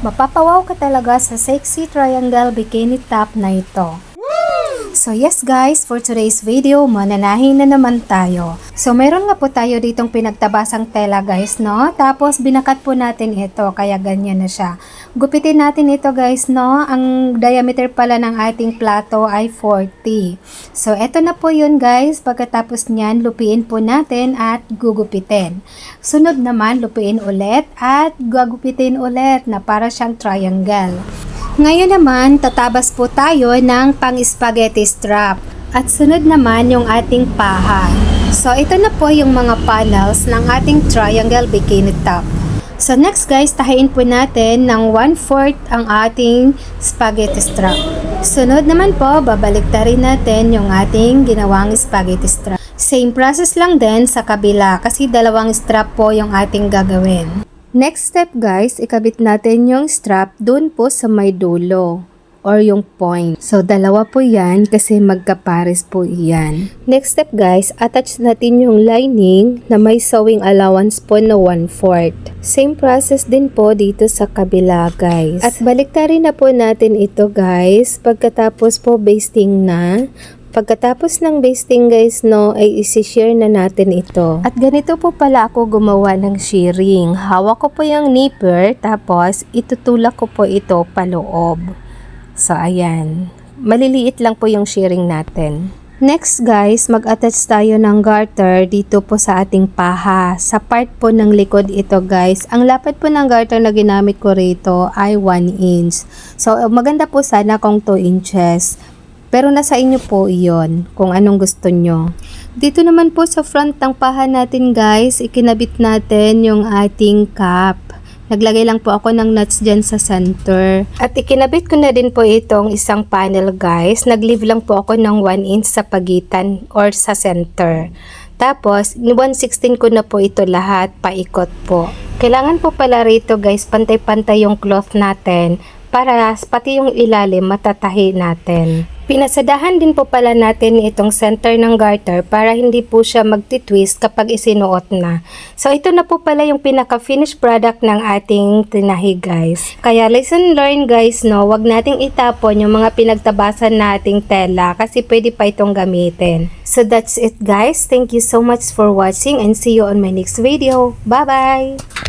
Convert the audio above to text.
Mapapawaw ka talaga sa sexy triangle bikini top na ito. So yes guys, for today's video, mananahin na naman tayo. So meron nga po tayo ditong pinagtabasang tela guys, no? Tapos binakat po natin ito, kaya ganyan na siya. Gupitin natin ito guys, no? Ang diameter pala ng ating plato ay 40. So eto na po yun guys, pagkatapos niyan, lupiin po natin at gugupitin. Sunod naman, lupiin ulit at gugupitin ulit na para siyang triangle. Ngayon naman, tatabas po tayo ng pang-spaghetti strap. At sunod naman yung ating paha. So, ito na po yung mga panels ng ating triangle bikini top. So, next guys, tahain po natin ng 1/4 ang ating spaghetti strap. Sunod naman po, babalik rin natin yung ating ginawang spaghetti strap. Same process lang din sa kabila kasi dalawang strap po yung ating gagawin. Next step guys, ikabit natin yung strap dun po sa may dulo or yung point. So, dalawa po yan kasi magkapares po yan. Next step guys, attach natin yung lining na may sewing allowance po na 1/4. Same process din po dito sa kabila guys. At baliktarin na po natin ito guys. Pagkatapos po basting na, Pagkatapos ng basting guys no, ay isi-share na natin ito. At ganito po pala ako gumawa ng shearing. Hawak ko po yung nipper, tapos itutulak ko po ito paloob. So ayan, maliliit lang po yung shearing natin. Next guys, mag-attach tayo ng garter dito po sa ating paha. Sa part po ng likod ito guys. Ang lapad po ng garter na ginamit ko rito ay 1 inch. So maganda po sana kung 2 inches. Pero nasa inyo po iyon kung anong gusto nyo. Dito naman po sa front ng paha natin guys, ikinabit natin yung ating cap. Naglagay lang po ako ng nuts dyan sa center. At ikinabit ko na din po itong isang panel guys. Nag-leave lang po ako ng 1 inch sa pagitan or sa center. Tapos, 116 ko na po ito lahat, paikot po. Kailangan po pala rito guys, pantay-pantay yung cloth natin para pati yung ilalim matatahi natin. Pinasadahan din po pala natin itong center ng garter para hindi po siya magtitwist kapag isinuot na. So ito na po pala yung pinaka-finished product ng ating tinahi guys. Kaya lesson learned guys no, wag nating itapon yung mga pinagtabasan nating tela kasi pwede pa itong gamitin. So that's it guys. Thank you so much for watching and see you on my next video. Bye bye!